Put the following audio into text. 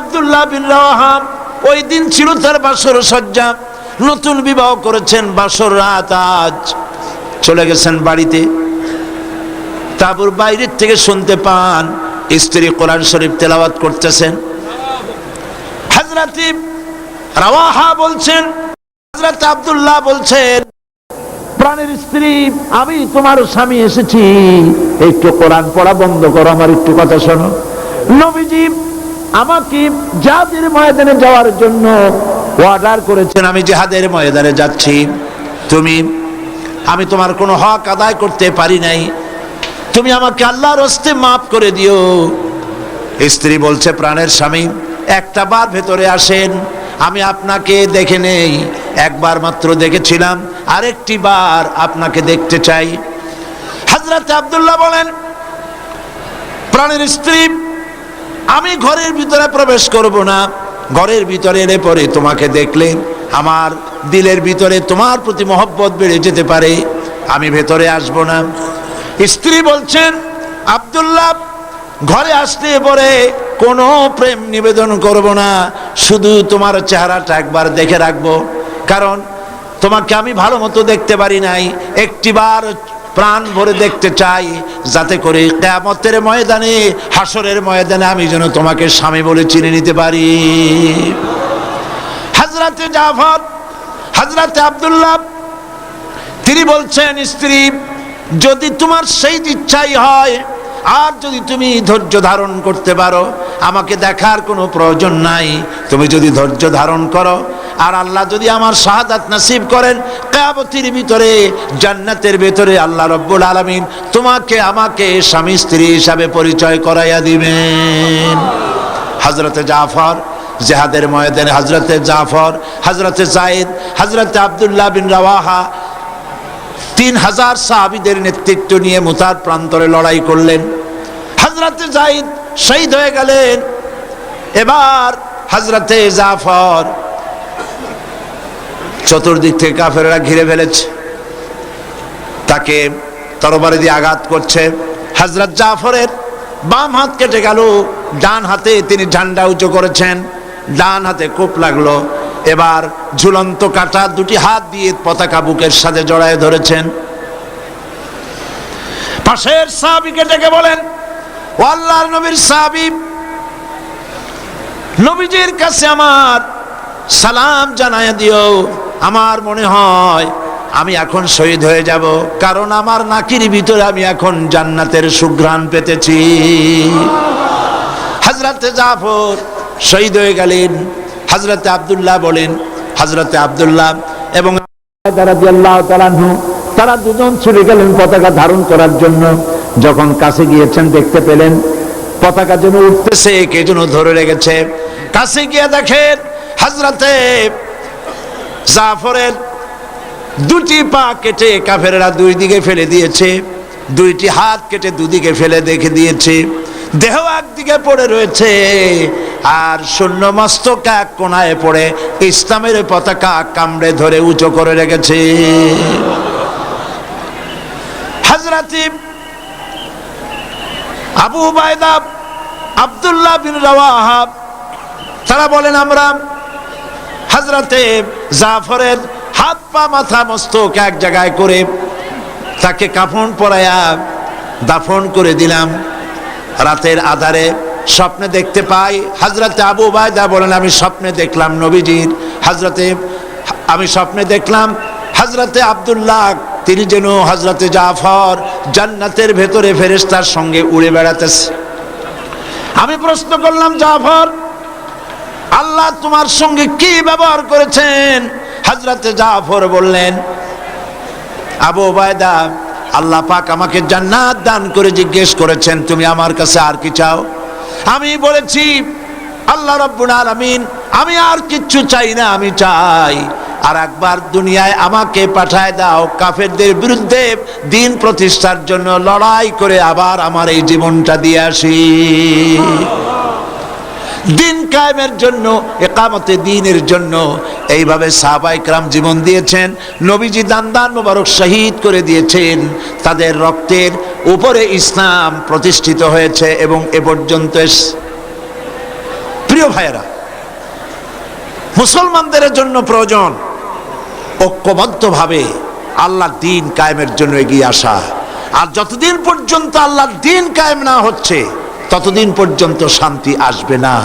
আব্দুল্লাহ বিন রাহাব ওই দিন ছিল তার বাসর সজ্জা। নতুন বিবাহ করেছেন বাসর রাত আজ। চলে গেছেন বাড়িতে। বাইরের থেকে শুনতে পান, স্ত্রী কোরআন শরীফ করতেছেন। হাজরাতি রাওয়াহা বলছেন, হাজরাত আব্দুল্লাহ বলছেন, প্রাণের স্ত্রী, আমি তোমার স্বামী এসেছি। একটু কোরআন পড়া বন্ধ করো, আমার একটু কথা শোনো। নবীজি আমাকে জাহাদের ময়দানে যাওয়ার জন্য অর্ডার করেছেন। আমি জিহাদের ময়দানে যাচ্ছি। তুমি, আমি তোমার কোনো হক আদায় করতে পারি নাই। তুমি আমাকে আল্লাহর হস্তে মাফ করে দিও। স্ত্রী বলছে, প্রাণের স্বামী, একটা বার ভেতরে আসেন। আমি আপনাকে দেখে নেই। একবার মাত্র দেখেছিলাম। আরেকটি বার আপনাকে দেখতে চাই। হাজরত আব্দুল্লাহ বলেন, প্রাণের স্ত্রী আমি ঘরের ভিতরে প্রবেশ করব না। ঘরের ভিতরে এলে পরে তোমাকে দেখলে আমার দিলের ভিতরে তোমার প্রতি মহব্বত বেড়ে যেতে পারে। আমি ভেতরে আসব না। স্ত্রী বলছেন, আব্দুল্লাহ, ঘরে আসতে পরে কোনো প্রেম নিবেদন করব না। শুধু তোমার চেহারাটা একবার দেখে রাখব। কারণ তোমাকে আমি ভালো মতো দেখতে পারি নাই। একটিবার প্রাণ ভরে দেখতে চাই, যাতে করে কেয়ামতের ময়দানে হাসরের ময়দানে আমি যেন তোমাকে স্বামী বলে চিনে নিতে পারি। হাজরাতে জাফর, হাজরাতে আব্দুল্লাহ, তিনি বলছেন, স্ত্রী, যদি তোমার সেই ইচ্ছাই হয়, আর যদি তুমি ধৈর্য ধারণ করতে পারো, আমাকে দেখার কোনো প্রয়োজন নাই। তুমি যদি ধৈর্য ধারণ করো আর আল্লাহ যদি আমার শাহাদাত নাসিব করেন কাবতির ভিতরে, জান্নাতের ভিতরে আল্লাহ রব্বুল আলমিন তোমাকে, আমাকে স্বামী স্ত্রী হিসাবে পরিচয় করাইয়া দিবেন। হজরতে জাফর, জেহাদের ময়দানে হজরতে জাফর হজরতে জায়েদ হজরতে আবদুল্লাহ বিন রাওয়াহা, তিন হাজার সাহাবিদের নেতৃত্ব নিয়ে মুতার প্রান্তরে লড়াই করলেন। হজরতে জাইদ শহীদ হয়ে গেলেন। এবার হজরতে জাফর চতুর্দিক থেকে কাফেরা ঘিরে ফেলেছে। তাকে তরবারি দিয়ে আঘাত করছে। হজরত জাফরের বাম হাত কেটে গেল। ডান হাতে তিনি ঝান্ডা উঁচু করেছেন। ডান হাতে কোপ লাগল। এবার ঝুলন্ত কাটা দুটি হাত দিয়ে পতাকা বুকের সাথে জড়ায় ধরেছেন। পাশের সাহাবিকে ডেকে বলেন, ও আল্লাহর নবীর সাহাবি, নবীজির কাছে আমার সালাম জানায় দিও। আমার মনে হয় আমি এখন শহীদ হয়ে যাব। কারণ আমার নাকির ভিতরে আমি এখন জান্নাতের সুঘ্রাণ পেতেছি। হাজরাতে জাফর শহীদ হয়ে গেলেন। হাজরতে আবদুল্লাহ বলেন হাজরতে আবদুল্লাহ এবং তারা দুজন ছুটে গেলেন পতাকা ধারণ করার জন্য। যখন কাছে গিয়েছেন, দেখতে পেলেন পতাকা যেন উঠতেছে, কে যেন ধরে রেখেছে। কাছে গিয়ে দেখেন হাজরাতে জাফরের দুটি পা কেটে কাফেরেরা দুই দিকে ফেলে দিয়েছে, দুইটি হাত কেটে দুদিকে ফেলে দেখে দিয়েছে। দেহ একদিকে পড়ে রয়েছে আর শূন্য মস্তক এক কোনায় পড়ে, ইসলামের পতাকা কামড়ে ধরে উঁচু করে রেখেছে। হাজরাতি আবু বায়দা আবদুল্লাহ বিন রাওয়াহাব তারা বলেন, আমরা হাজরাতে জাফরের হাত পা মাথা মস্তক এক জায়গায় করে তাকে কাফন পরায়া দাফন করে দিলাম। রাতের আধারে স্বপ্নে দেখতে পাই হাজরাতে আবু বায়দা বলেন, আমি স্বপ্নে দেখলাম নবীজির হাজরাতে আমি স্বপ্নে দেখলাম হাজরাতে আবদুল্লাহ, তিনি যেন হাজরাতে জাফর জান্নাতের ভেতরে ফেরেস্তার সঙ্গে উড়ে বেড়াতেছে। আমি প্রশ্ন করলাম, জাফর আল্লাহ তোমার সঙ্গে কি ব্যবহার করেছেন? হাজরাতে জাফর বললেন, আবু বায়দা আল্লাহ পাক আমাকে জান্নাত দান করে জিজ্ঞেস করেছেন, তুমি আমার কাছে আর কি চাও? আমি বলেছি, আল্লাহ রব্বুল আলামিন, আমি আর কিচ্ছু চাই না, আমি চাই। আর একবার দুনিয়ায় আমাকে পাঠায় দাও, কাফেরদের বিরুদ্ধে দিন প্রতিষ্ঠার জন্য লড়াই করে আবার আমার এই জীবনটা দিয়ে আসি। দিন কায়েমের জন্য, একামতে দিনের জন্য। এইভাবে সাহাবাইকরাম জীবন দিয়েছেন, নবীজি দান দান মোবারক শহীদ করে দিয়েছেন। তাদের রক্তের উপরে ইসলাম প্রতিষ্ঠিত হয়েছে এবং এ পর্যন্ত প্রিয় ভাইয়েরা, মুসলমানদের জন্য প্রয়োজন ঐক্যবদ্ধভাবে আল্লাহ দিন কায়েমের জন্য এগিয়ে আসা। আর যতদিন পর্যন্ত আল্লাহ দিন কায়েম না হচ্ছে, ততদিন পর্যন্ত শান্তি আসবে না।